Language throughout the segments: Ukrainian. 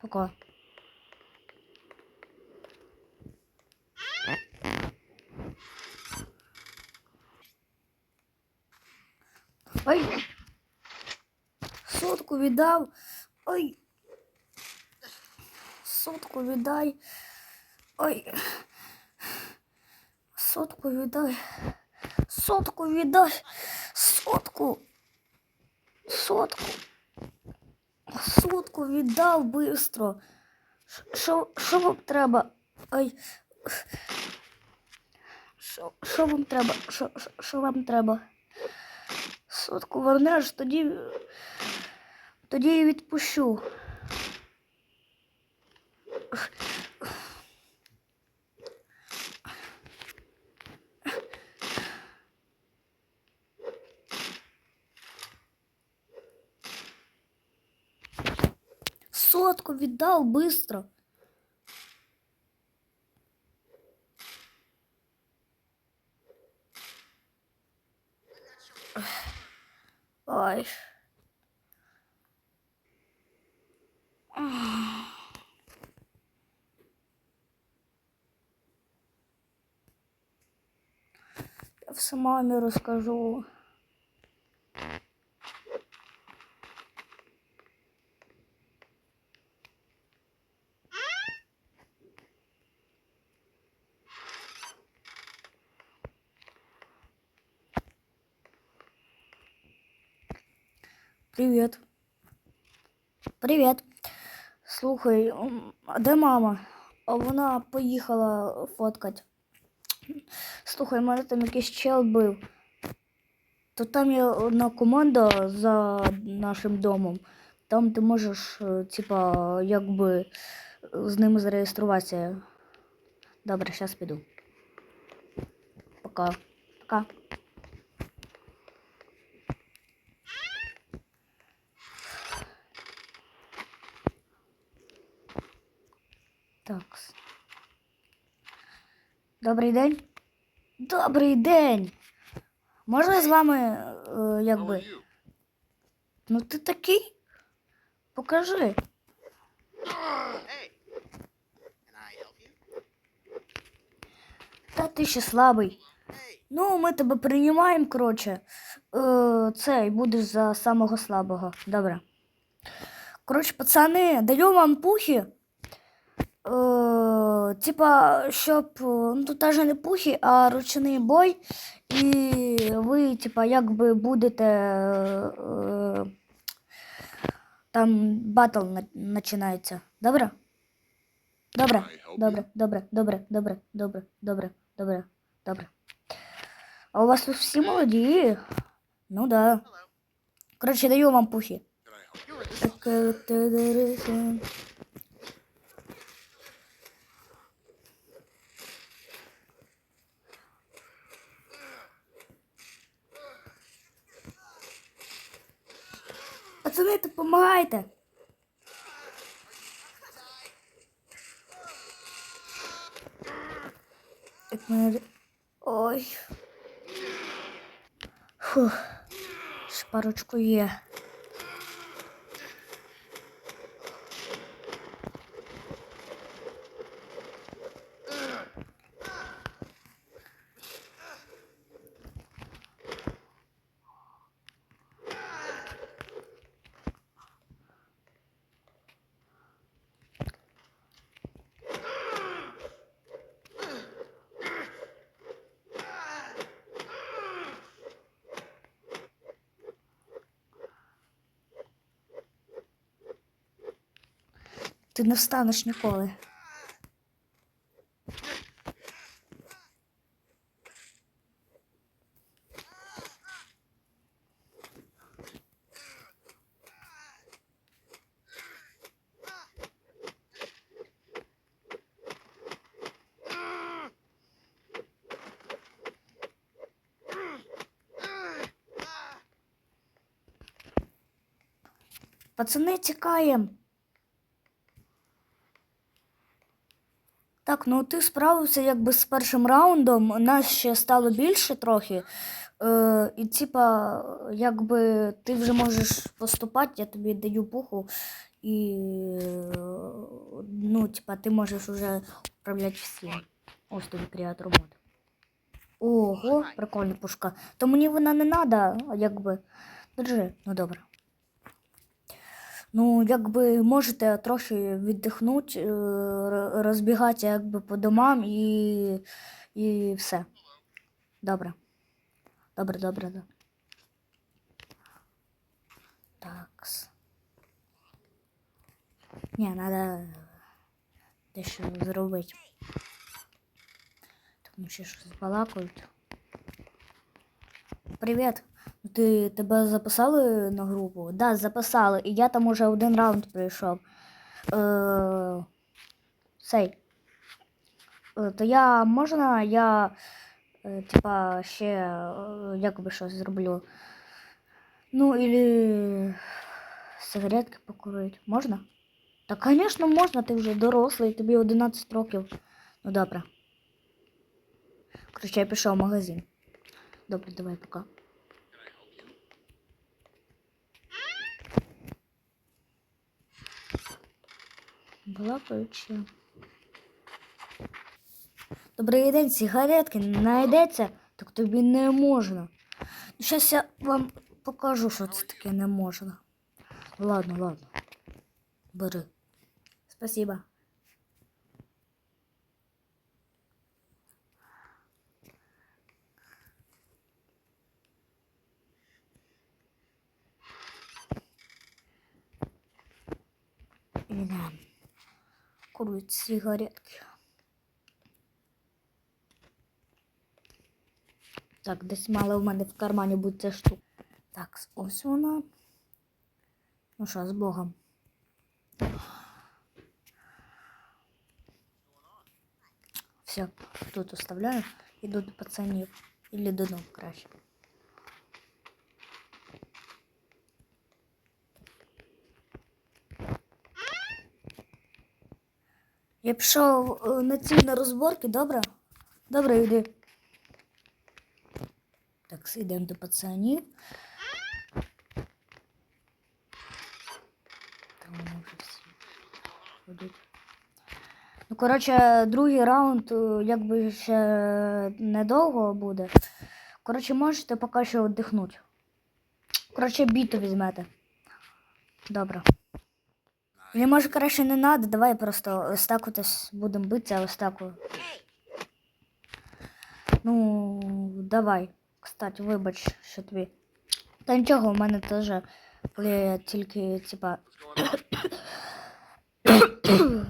Пока. Ой. Сотку віддав. Ой. Сотку віддай. Ой. Сотку віддай. Сотку віддай. Сотку. Сотку. Сотку віддав бистро. Що вам треба? Ой. Що вам треба? Що вам треба? Сотку вернеш, тоді. Тоді я відпущу. Сотку віддав бистро. Ой. Я все мамі розкажу. Привіт. Привіт. Слухай, а де мама? А вона поїхала фоткать. Слухай, мене там якийсь чел бив. То там є одна команда за нашим домом. Там ти можеш, е, типа, якби з ними зареєструватися. Добре, зараз піду. Пока. Пока. Так. Добрий день. Добрий день. Можна з вами, е, якби. Ну ти такий? Покажи. Та ти ще слабий. Ну, ми тебе приймаємо, коротше. Е, це, і будеш за самого слабого. Добре. Коротше, пацани, даю вам пухи. Е, типа, щоб. е, Ну, тут навіть не пухи, а ручний бой. І ви, типа, якби будете. Е, там батл на- починається. Добре? Добре. Добре, добре, добре, добре, добре, добре, добре, добре. А у вас тут всі молоді? Ну да. Коротше, даю вам пухи. Пацани, допомагайте. Як мене... Ой. Фух. Шпарочку є. Ти не встанеш ніколи. Пацани, тікаємо. Так, ну ти справився якби з першим раундом, нас ще стало більше трохи. Е, і типа, якби ти вже можеш поступати, я тобі даю пуху. І ну, типа, ти можеш уже управляти всім. Ось тобі креатор мод. Ого, прикольна пушка. То мені вона не треба, якби. Держи, ну добре. Ну, якби можете трохи віддихнути, е, розбігатися якби по домам і, і все. Добре. Добре, добре, добре. Такс. Ні, треба дещо зробити. Тому що щось балакають. Привіт. Ти тебе записали на групу? Да, записали. І я там уже один раунд прийшов. Е, цей. Е, то я можна, я е, типа ще е, якби щось зроблю. Ну, или сигаретки покурити. Можна? Та, звісно, можна, ти вже дорослий, тобі 11 років. Ну добре. Короче, я пішов в магазин. Добре, давай, пока. Балакаючи. Добрий день, сигаретки знайдеться, так тобі не можна. Зараз я вам покажу, що це таке не можна. Ладно, ладно. Бери. Спасибо. Да. Курить сигаретки. Так, десь мала в мене в кармані бути ця штука. Так, ось вона. Ну що, з Богом. Все, тут оставляю. Іду до пацанів. Ілі додому краще. Я пішов е, на ці на розборки, добре? Добре, йди. Так, йдемо до пацанів. Ну, коротше, другий раунд е, якби ще недовго буде. Коротше, можете поки що віддихнути. Коротше, біту візьмете. Добре. Мені може краще не треба, давай просто ось так от будемо битися, ось так. Ну, давай. Кстати, вибач, що тобі. Та нічого, в мене теж коли тільки, типа.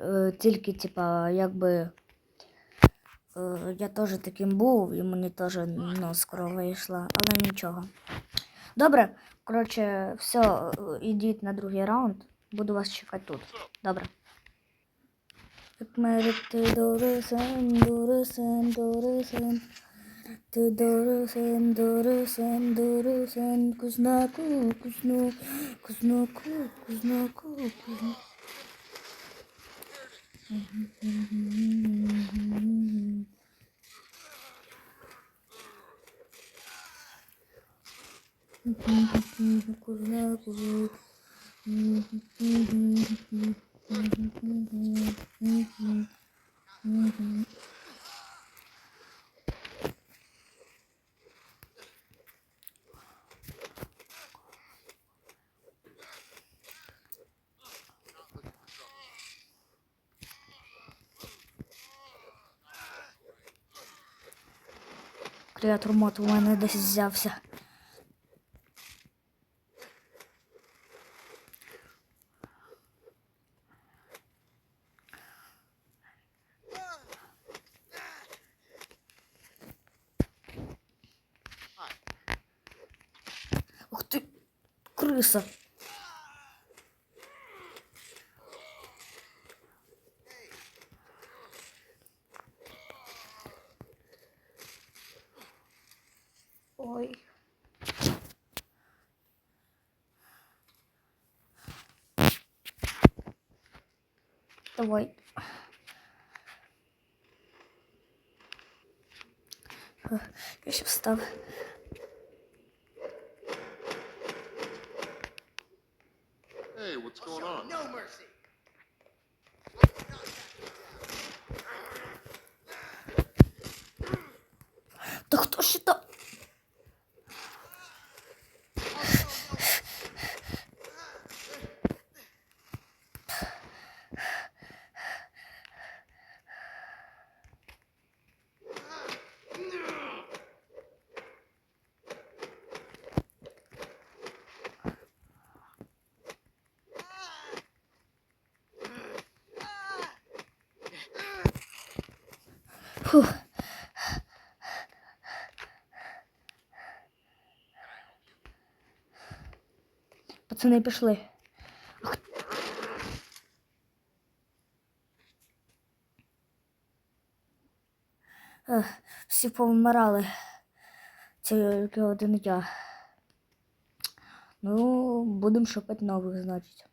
е, тільки, типа, якби. е, Я теж таким був, і мені теж ну, скоро вийшла, але нічого. Добре, коротше, все, ідіть на другий раунд. Буду вас чекати тут. Добре. Ти доросен, доросен, доросен. Ти доросен, доросен, доросен. Кузнаку, кузну, кузнаку, кузнаку, кузнаку. Кузнаку. Креатор мод у мене десь взявся. Криса. Ой. Давай. Я ще встав. Hey, what's No mercy. Та хто ще Пацани пішли. Всі повмирали. Тільки один я. Ну, будемо шукати нових, значить.